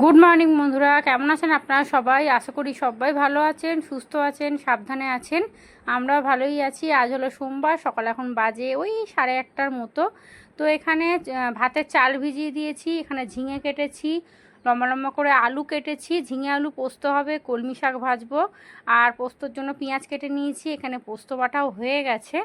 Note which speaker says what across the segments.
Speaker 1: Good morning বন্ধুরা। কেমন আছেন আপনারা সবাই? আশা করি সবাই ভালো আছেন, সুস্থ আছেন, সাবধানে আছেন। আমরা ভালোই আছি। আজ হলো সোমবার, সকাল এখন বাজে ওই সাড়ে আটটার মতো। তো এখানে ভাতের চাল ভিজিয়ে দিয়েছি, এখানে ঝিঙে কেটেছি, লম্বা লম্বা করে আলু কেটেছি। ঝিঙে আলু পোস্ত হবে, কলমি শাক ভাজবো। আর পোস্তর জন্য পেঁয়াজ কেটে নিয়েছি, এখানে পোস্ত বাটাও হয়ে গেছে।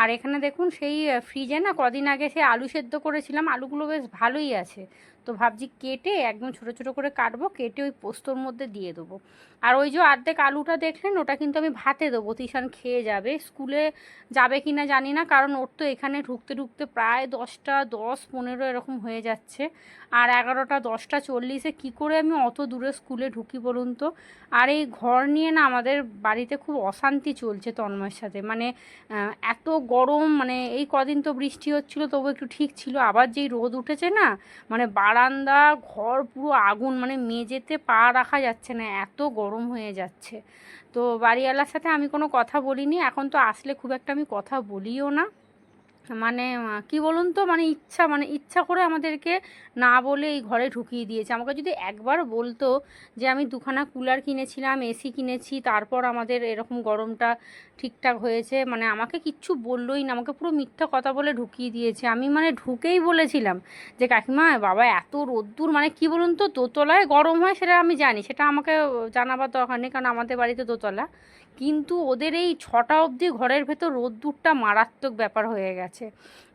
Speaker 1: আর এখানে দেখুন, সেই ফ্রিজে না কদিন আগে সেই আলু সেদ্ধ করেছিলাম। আলুগুলো বেশ ভালোই আছে। তো ভাবছি কেটে একদম ছোটো ছোটো করে কাটবো, কেটে ওই পোস্তর মধ্যে দিয়ে দেবো। আর ওই যে অর্ধেক আলুটা দেখলেন, ওটা কিন্তু আমি ভাতে দেবো, তিশান খেয়ে যাবে। স্কুলে যাবে কি না জানি না, কারণ ওর তো এখানে ঢুকতে ঢুকতে প্রায় দশটা, দশ, পনেরো এরকম হয়ে যাচ্ছে। আর এগারোটা, দশটা, চল্লিশে কী করে আমি অত দূরে স্কুলে ঢুকি বলুন তো? আর এই ঘর নিয়ে না আমাদের বাড়িতে খুব অশান্তি চলছে তন্ময়ের সাথে। মানে এত গরম মানে এই কদিন তো বৃষ্টি হচ্ছিল, তবু একটু ঠিক ছিল। আবার যেই রোদ উঠেছে না মানে বারান্দা, ঘর পুরো আগুন মানে মেঝেতে পা রাখা যাচ্ছে না, এত গরম হয়ে যাচ্ছে। তো বাড়িওয়ালার সাথে আমি কোনো কথা বলিনি, এখন তো আসলে খুব একটা আমি কথা বলিও না। মানে কি বলুন তো? মানে ইচ্ছা মানে ইচ্ছা করে আমাদেরকে না বলে এই ঘরে ঢুকিয়ে দিয়েছে। আমাকে যদি একবার বলতো যে, আমি দুখানা কুলার কিনেছিলাম, এসি কিনেছি, তারপর আমাদের এরকম গরমটা ঠিকঠাক হয়েছে। মানে আমাকে কিচ্ছু বললোই না, আমাকে পুরো মিথ্যা কথা বলে ঢুকিয়ে দিয়েছে। আমি মানে ঢুকেই বলেছিলাম যে, কাকিমা, বাবা, এত রোদ্দুর মানে কি বলুন তো? দোতলায় গরম হয় সেটা আমি জানি, সেটা আমাকে জানাবার দরকার নেই, কারণ আমাদের বাড়িতে দোতলা। কিন্তু ওদের এই ছটা অবধি ঘরের ভেতর রোদ্দুরটা মারাত্মক ব্যাপার হয়ে গেছে।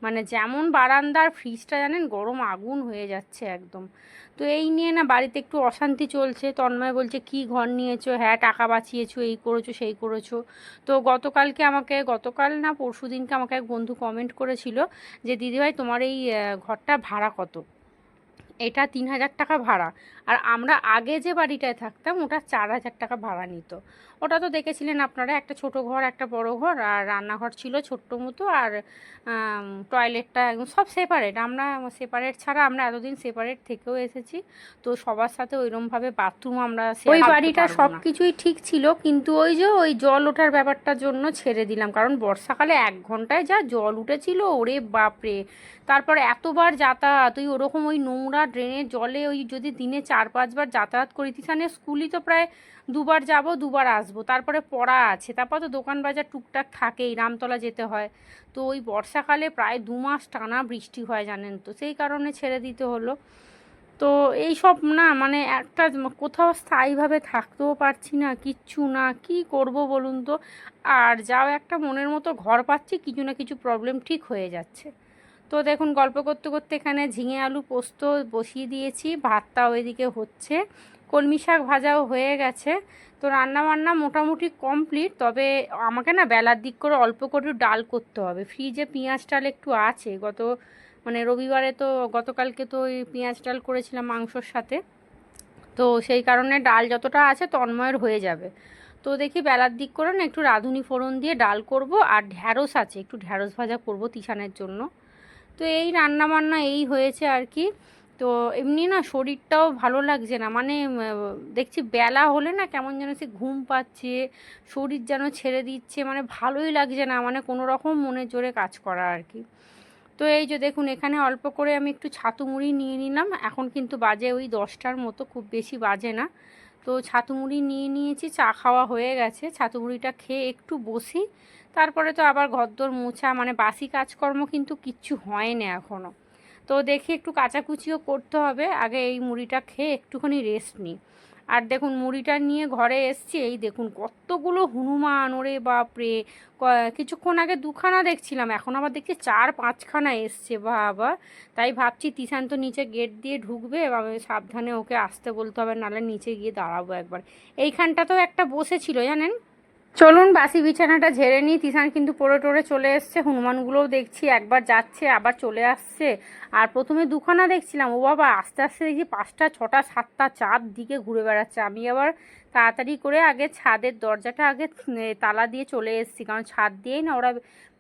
Speaker 1: মানে যেমন বারান্দার ফ্রিজটা জানেন, গরম আগুন হয়ে যাচ্ছে একদম। তো এই নিয়ে না বাড়িতে একটু অশান্তি চলছে। তন্ময় বলছে, কি ঘর নিয়েছো? হ্যাঁ টাকা বাঁচিয়েছো, এই করেছ, সেই করেছ। তো গতকালকে আমাকে, গতকাল না পরশু দিনকে আমাকে এক বন্ধু কমেন্ট করেছিল যে, দিদিভাই, তোমার এই ঘরটা ভাড়া কত? এটা তিন হাজার টাকা ভাড়া। আর আমরা আগে যে বাড়িটায় থাকতাম ওটা চার হাজার টাকা ভাড়া নিত। ওটা তো দেখেছিলেন আপনারা একটা ছোট ঘর একটা বড় ঘর আর রান্নাঘর ছিল ছোট্ট মতো আর টয়লেটটা একদম সব সেপারেট আমরা সেপারেট ছাড়া আমরা এতদিন সেপারেট থেকেও এসেছি তো সবার সাথে ওইরকমভাবে বাথরুম আমরা ওই বাড়িটা সব কিছুই ঠিক ছিল কিন্তু ওই যে ওই জল ওঠার ব্যাপারটার জন্য ছেড়ে দিলাম কারণ বর্ষাকালে এক ঘন্টায় যা জল উঠেছিল ওরে বাপরে! তারপর এতবার যাতায়াত ওই ওরকম ওই নোংরা ড্রেনের জলে ওই যদি দিনে চার পাঁচবার যাতায়াত করি তিসানের স্কুলই তো প্রায় দুবার যাব, দুবার আসব। তারপরে পড়া আছে, তারপর তো দোকান বাজার টুকটাক থাকেই, রামতলা যেতে হয়। তো ওই বর্ষাকালে প্রায় দু মাস টানা বৃষ্টি হয় জানেন তো, সেই কারণে ছেড়ে দিতে হলো। তো এই সব না মানে একটা কোথাও স্থায়ীভাবে থাকতেও পারছি না, কিচ্ছু না, কি করব বলুন তো? আর যাও একটা মনের মতো ঘর পাচ্ছি, কিছু না কিছু প্রবলেম ঠিক হয়ে যাচ্ছে। তো দেখুন, গল্প করতে করতে এখানে ঝিঙে আলু পোস্ত বসিয়ে দিয়েছি, ভাতটাও এদিকে হচ্ছে। কলমি শাক ভাজাও হয়ে গেছে। তো রান্না বান্না মোটামুটি কমপ্লিট, তবে আমাকে না বেলার দিক করে অল্প করে ডাল করতে হবে। ফ্রিজে পেঁয়াজ ডাল একটু আছে, গত মানে রবিবারে তো, গতকালকে তো ওই পেঁয়াজ ডাল করেছিলাম মাংসর সাথে। তো সেই কারণে ডাল যতটা আছে তন্ময়ের হয়ে যাবে। তো দেখি বেলার দিক করে না একটু রাঁধুনি ফোড়ন দিয়ে ডাল করব, আর ঢ্যাঁড়স আছে, একটু ঢ্যাঁড়স ভাজা করব তিশানের জন্য। তো এই রান্না বান্না এই হয়েছে আর কি। তো এমনি না শরীরটাও ভালো লাগছে না। মানে দেখছি বেলা হলে না কেমন যেন সে ঘুম পাচ্ছে, শরীর যেন ছেড়ে দিচ্ছে মানে ভালোই লাগছে না। মানে কোনো রকম মনের জোরে কাজ করা আর কি। তো এই যে দেখুন, এখানে অল্প করে আমি একটু ছাতু মুড়ি নিয়ে নিলাম। এখন কিন্তু বাজে ওই দশটার মতো, খুব বেশি বাজে না। তো ছাতু মুড়ি নিয়ে নিয়েছি, চা খাওয়া হয়ে গেছে। ছাতু মুড়িটা খেয়ে একটু বসি। তারপরে তো আবার ঘরদোর মোছা মানে বাসি কাজকর্ম কিন্তু কিচ্ছু হয় না এখনও তো দেখি একটু কাচাকুচিও করতে হবে, আগে এই মুড়িটা খেয়ে একটুখানি রেস্ট নিই। আর দেখুন, মুড়িটা নিয়ে ঘরে এসছি, এই দেখুন কতগুলো হনুমান, ওরে বাপরে! কিছুক্ষণ আগে দুখানা দেখছিলাম, এখন আবার দেখছি চার পাঁচখানা এসছে, বাবা! তাই ভাবছি তিশান তো নিচে গেট দিয়ে ঢুকবে সাবধানে ওকে আসতে বলতে হবে, নাহলে নিচে গিয়ে দাঁড়াবো একবার। এইখানটাতেও একটা বসেছিল, জানেন? চলুন বাসি বিছানাটা ঝেড়ে নিই। তিশান কিন্তু পড়ে টরে চলে এসছে। হনুমানগুলোও দেখছি, একবার যাচ্ছে, আবার চলে আসছে। আর প্রথমে দুখানা দেখছিলাম। ও বাবা, আস্তে আস্তে দেখছি পাঁচটা, ছটা, সাতটা চার দিকে ঘুরে বেড়াচ্ছে। আমি আবার তাড়াতাড়ি করে আগে ছাদের দরজাটা আগে তালা দিয়ে চলে এসেছি। কারণ ছাদ দিয়েই না ওরা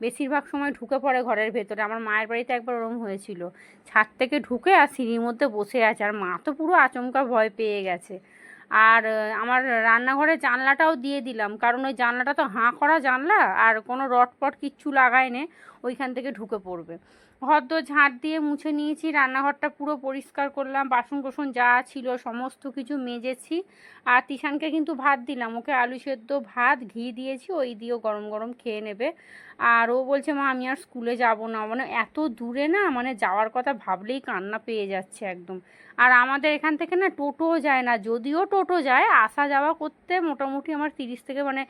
Speaker 1: বেশিরভাগ সময় ঢুকে পড়ে ঘরের ভেতরে। আমার মায়ের বাড়িতে একবার ওরম হয়েছিল। ছাদ থেকে ঢুকে আর সিঁড়ির মধ্যে বসে আছে। আর মা তো পুরো আচমকা ভয় পেয়ে গেছে। আর আমার রান্নাঘরের জানলাটাও দিয়ে দিলাম। কারণ ওই জানলাটা তো হাঁ করা জানলা, আর কোনো রড পট কিচ্ছু লাগায় নে ওইখান থেকে ঢুকে পড়বে। ঘরদোর ঝাঁট দিয়ে মুছে নিয়েছি, রান্নাঘরটা পুরো পরিষ্কার করলাম বাসন কোসন যা ছিল সমস্ত কিছু মেজেছি। আর তিশানকে কিন্তু ভাত দিলাম, ওকে আলু সেদ্ধ ভাত, ঘি দিয়েছি, ওই দিয়েও গরম গরম খেয়ে নেবে। আর ও বলছে, মা, আমি আর স্কুলে যাব না। মানে এত দূরে না মানে যাওয়ার কথা ভাবলেই কান্না পেয়ে যাচ্ছে একদম। আর আমাদের এখান থেকে না টোটোও যায় না, যদিও টোটো যায়, আসা যাওয়া করতে মোটামুটি আমার তিরিশ থেকে মানে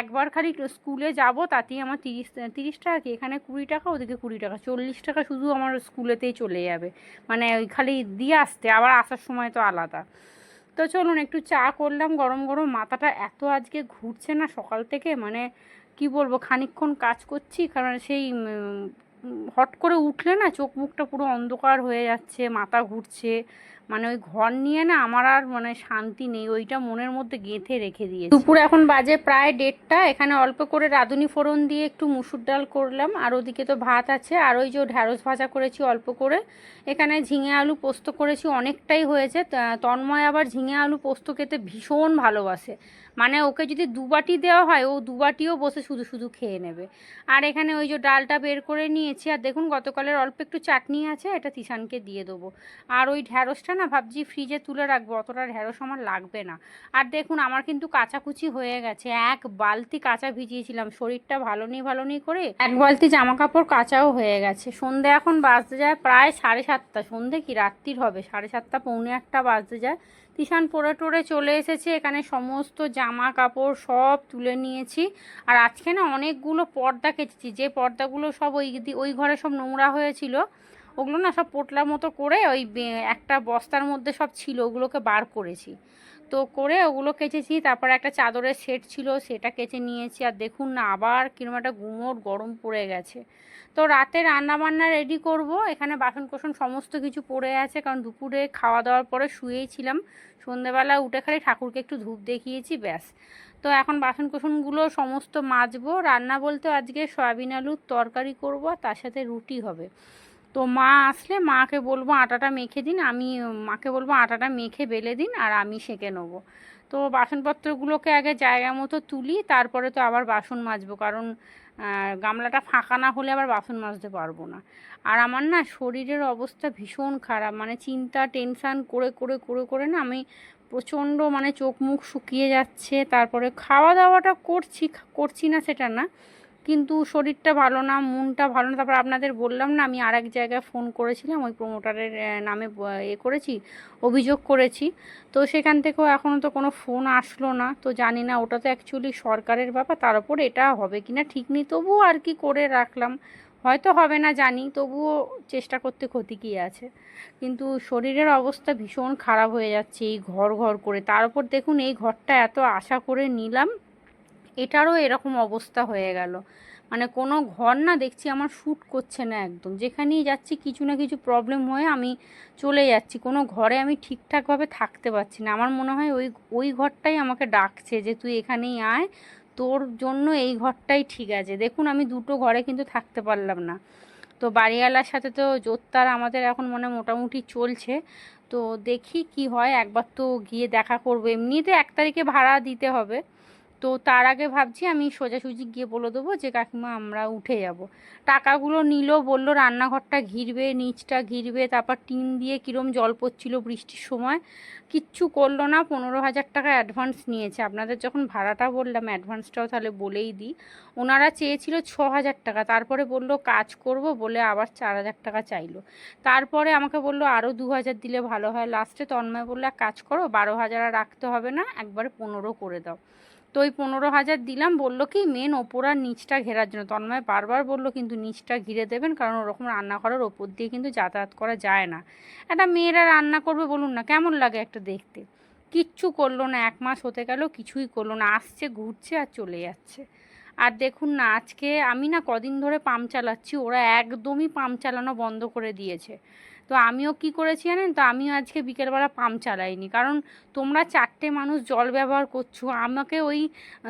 Speaker 1: একবার খালি স্কুলে যাব, তাতেই আমার তিরিশ তিরিশ টাকা কি, এখানে কুড়ি টাকা, ওদিকে কুড়ি টাকা, চল্লিশ টাকা শুধু আমার স্কুলেতেই চলে যাবে। মানে ওই খালি দিয়ে আসতে, আবার আসার সময় তো আলাদা। তো চলুন, একটু চা করলাম, গরম গরম, মাথাটা এত আজকে ঘুরছে না সকাল থেকে মানে কি বলব খানিক্ষণ কাজ করছি, কারণ সেই হট করে উঠলে না চোখ মুখটা পুরো অন্ধকার হয়ে যাচ্ছে, মাথা ঘুরছে মানে ওই ঘর নিয়ে না আমার আর মানে শান্তি নেই, ওইটা মনের মধ্যে গেঁথে রেখে দিয়ে দুপুর এখন বাজে প্রায় দেড়টা, এখানে অল্প করে রাঁধুনি ফোড়ন দিয়ে একটু মুসুর ডাল করলাম, আর ওদিকে তো ভাত আছে, আর ওই যে ঢ্যাঁড়স ভাজা করেছি অল্প করে। এখানে ঝিঙে আলু পোস্ত করেছি, অনেকটাই হয়েছে তন্ময় আবার ঝিঙে আলু পোস্ত খেতে ভীষণ ভালোবাসে। মানে ওকে যদি দুবাটি দেওয়া হয়, ও দুবাটিও বসে শুধু শুধু খেয়ে নেবে। আর এখানে ওই যে ডালটা বের করে নিয়েছি, আর দেখুন গতকালের অল্প একটু চাটনি আছে, এটা তিশানকে দিয়ে দেবো। আর ওই ঢ্যাঁড়সটা না ভাবছি ফ্রিজে তুলে রাখব, অতটা ঢ্যাঁড়স আমার লাগবে না। আর দেখুন, আমার কিন্তু কাচাকুচি হয়ে গেছে। এক বালতি কাঁচা ভিজিয়েছিলাম, শরীরটা ভালো নেই ভালো নেই করে এক বালতি জামা কাপড় কাঁচাও হয়ে গেছে। সন্ধে এখন বাজতে যায় প্রায় সাড়ে সাতটা। সন্ধে কি রাত্রির হবে? সাড়ে সাতটা, পৌনে একটা বাজতে যায়। তিশান পরে টোরে চলে এসেছে, এখানে সমস্ত জামা কাপড় সব তুলে নিয়েছি। আর আজকে না অনেকগুলো পর্দা কেচেছি যে পর্দাগুলো সব ওই ওই ঘরে সব নোংরা হয়েছিল ওগুলো না সব পোটলার মতো করে ওই একটা বস্তার মধ্যে সব ছিল, ওগুলোকে বার করেছি। তো করে ওগুলো কেচেছি, তারপর একটা চাদরের সেট ছিল, সেটা কেচে নিয়েছি। আর দেখুন না, আবার কিরম একটা গুমোট গরম পড়ে গেছে। তো রাতে রান্না বান্না রেডি করব, এখানে বাসন কোসন সমস্ত কিছু পড়ে আছে, কারণ দুপুরে খাওয়া দাওয়ার পরে শুয়েই ছিলাম। সন্ধেবেলা উঠে খালি ঠাকুরকে একটু ধূপ দেখিয়েছি, ব্যাস। তো এখন বাসন কোসনগুলো সমস্ত মাজবো। রান্না বলতে আজকে সয়াবিন আলুর তরকারি করব তার সাথে রুটি হবে। তো মা আসলে মাকে বলব আটাটা মেখে দিন, আমি, মাকে বলব আটাটা মেখে বেলে দিন আর আমি সেঁকে নেব। তো বাসনপত্রগুলোকে আগে জায়গা মতো তুলি, তারপরে তো আবার বাসন মাজবো, কারণ গামলাটা ফাঁকা না হলে আবার বাসন মাজতে পারব না। আর আমার না শরীরের অবস্থা ভীষণ খারাপ মানে চিন্তা, টেনশান করে করে করে করে না আমি প্রচণ্ড মানে চোখ মুখ শুকিয়ে যাচ্ছে, তারপরে খাওয়া দাওয়াটা করছি করছি না সেটা না। কিন্তু শরীরটা ভালো না, মনটা ভালো না, তারপর আপনাদের বললাম না, আমি আর এক জায়গায় ফোন করেছিলাম, ওই প্রোমোটারের নামে এ করেছি, অভিযোগ করেছি। তো সেখান থেকেও এখনও তো কোনো ফোন আসলো না, তো জানি না ওটা তো অ্যাকচুয়ালি সরকারের ব্যাপার, তার উপর এটা হবে কি না ঠিক নেই, তবুও আর কি করে রাখলাম। হয়তো হবে না জানি, তবুও চেষ্টা করতে ক্ষতি কী আছে। কিন্তু শরীরের অবস্থা ভীষণ খারাপ হয়ে যাচ্ছে, এই ঘর ঘর করে। তার উপর দেখুন, এই ঘরটা এত আশা করে নিলাম এটারও এরকম অবস্থা হয়ে গেল। মানে কোনো ঘর না দেখছি আমার শ্যুট করছে না একদম। যেখানেই যাচ্ছি কিছু না কিছু প্রবলেম হয়ে আমি চলে যাচ্ছি। কোনো ঘরে আমি ঠিকঠাকভাবে থাকতে পারছি না। আমার মনে হয় ওই ওই ঘরটাই আমাকে ডাকছে যে, তুই এখানেই আয়। তোর জন্য এই ঘরটাই ঠিক আছে। দেখুন, আমি দুটো ঘরে কিন্তু থাকতে পারলাম না। তো বাড়িওয়ালার সাথে তো জোরতার আমাদের এখন মনে মোটামুটি চলছে। তো দেখি কি হয়। একবার তো গিয়ে দেখা করব। এমনিতে এক তারিখে ভাড়া দিতে হবে। তো তার আগে ভাবছি আমি সোজাসুজি গিয়ে বলে দেবো যে, কাকিমা, আমরা উঠে যাব। টাকাগুলো নিল, বলল, রান্নাঘরটা ঘিরবে, নিচটা ঘিরবে, তারপর টিন দিয়ে কীরম জল পড়ছিল বৃষ্টির সময়। কিচ্ছু করল না, পনেরো হাজার টাকা অ্যাডভান্স নিয়েছে। আপনাদের যখন ভাড়াটা বললাম অ্যাডভান্সটাও তাহলে বলেই দিই। ওনারা চেয়েছিল ছ হাজার টাকা, তারপরে বলল, কাজ করব বলে আবার চার হাজার টাকা চাইলো। তারপরে আমাকে বলল আরও দু হাজার দিলে ভালো হয়। লাস্টে তন্ময় বলল কাজ করো, বারো হাজার আর রাখতে হবে না, একবার পনেরো করে দাও। তো ওই পনেরো হাজার দিলাম। বলল কি মেন ওপর আর নিচটা ঘেরার জন্য। তন্ময় বারবার বলল, কিন্তু নিচটা ঘিরে দেবেন, কারণ ওরকম রান্নাঘরের ওপর দিয়ে কিন্তু যাতায়াত করা যায় না। একটা মেয়েরা রান্না করবে বলুন না, কেমন লাগে একটা দেখতে? কিচ্ছু করল না, এক মাস হতে গেল, কিছুই করল না, আসছে, ঘুরছে আর চলে যাচ্ছে। আর দেখুন না, আজকে আমি না কদিন ধরে পাম্প চালাচ্ছি, ওরা একদমই পাম্প চালানো বন্ধ করে দিয়েছে। তো আমিও কি করেছি জানেন? তো আমিও আজকে বিকেলবেলা পাম্প চালাইনি। কারণ তোমরা চারটে মানুষ জল ব্যবহার করছ। আমাকে ওই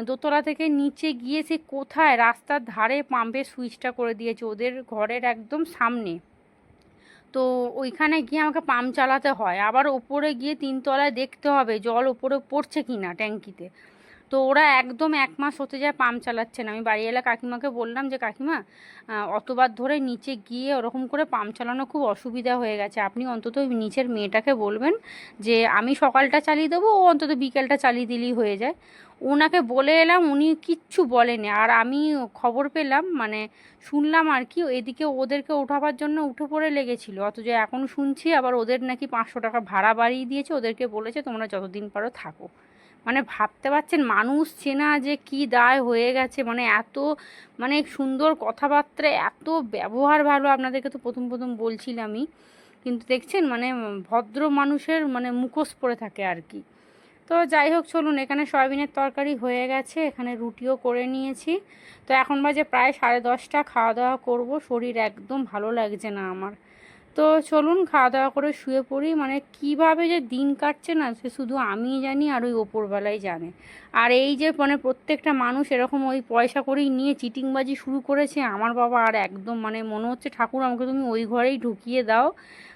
Speaker 1: দোতলা থেকে নিচে গিয়ে সে কোথায় রাস্তার ধারে পাম্পের সুইচটা করে দিয়েছে। ওদের ঘরের একদম সামনে। তো ওইখানে গিয়ে আমাকে পাম্প চালাতে হয়। আবার ওপরে গিয়ে তিনতলায় দেখতে হবে জল ওপরে পড়ছে কি না ট্যাঙ্কিতে। তো ওরা একদম এক মাস হতে যায় পাম্প চালাচ্ছে না। আমি বাড়ি এলে কাকিমাকে বললাম যে, কাকিমা অতবার ধরে নিচে গিয়ে ওরকম করে পাম্প চালানো খুব অসুবিধা হয়ে গেছে। আপনি অন্তত নিচের মেয়েটাকে বলবেন যে, আমি সকালটা চালিয়ে দেবো, ও অন্তত বিকেলটা চালিয়ে দিলেই হয়ে যায়। ওনাকে বলে এলাম, উনি কিচ্ছু বলেনি। আর আমি খবর পেলাম মানে শুনলাম আর কি, এদিকে ওদেরকে ওঠাবার জন্য উঠে পড়ে লেগেছিল। অথচ এখন শুনছি আবার ওদের নাকি পাঁচশো টাকা ভাড়া বাড়িয়ে দিয়েছে। ওদেরকে বলেছে, তোমরা যতদিন পারো থাকো। মানে ভাবতে পারছেন মানুষ চেনা যে কি দায় হয়ে গেছে মানে এত মানে সুন্দর কথাবার্তা, এত ব্যবহার ভালো, আপনাদেরকে তো প্রথম প্রথম বলছিলামই কিন্তু দেখছেন মানে ভদ্র মানুষের মানে মুখোশ পড়ে থাকে আর কি। তো যাই হোক, চলুন, এখানে সয়াবিনের তরকারি হয়ে গেছে, এখানে রুটিও করে নিয়েছি। তো এখন বাজে প্রায় সাড়ে দশটা, খাওয়া দাওয়া করব, শরীর একদম ভালো লাগছে না আমার। তো চলুন খাওয়া দাওয়া করে শুয়ে পড়ি। মানে কীভাবে যে দিন কাটছে না, সে শুধু আমিই জানি আর ওই ওপরবেলাই জানে। আর এই যে মানে প্রত্যেকটা মানুষ এরকম ওই পয়সা করেই নিয়ে চিটিংবাজি শুরু করেছে, আমার বাবা আর একদম মানে মনে হচ্ছে, ঠাকুর, আমাকে তুমি ওই ঘরেই ঢুকিয়ে দাও।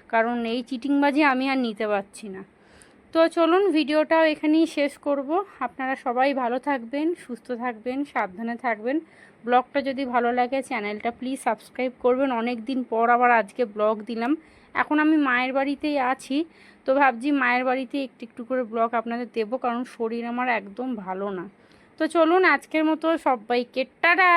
Speaker 1: কারণ এই চিটিংবাজি আমি আর নিতে পারছি না। তো চলুন ভিডিওটাও এখানেই শেষ করব। আপনারা সবাই ভালো থাকবেন, সুস্থ থাকবেন, সাবধানে থাকবেন। ব্লগটা যদি ভালো লাগে, চ্যানেলটা প্লিজ সাবস্ক্রাইব করবেন। অনেক দিন পর আবার আজকে ব্লগ দিলাম। এখন আমি মায়ের বাড়িতেই আছি। তো ভাবছি মায়ের বাড়িতে একটু একটু করে ব্লগ আপনাদের দেবো, কারণ শরীর আমার একদম ভালো না। তো চলুন আজকের মতো সবাইকে টাটা!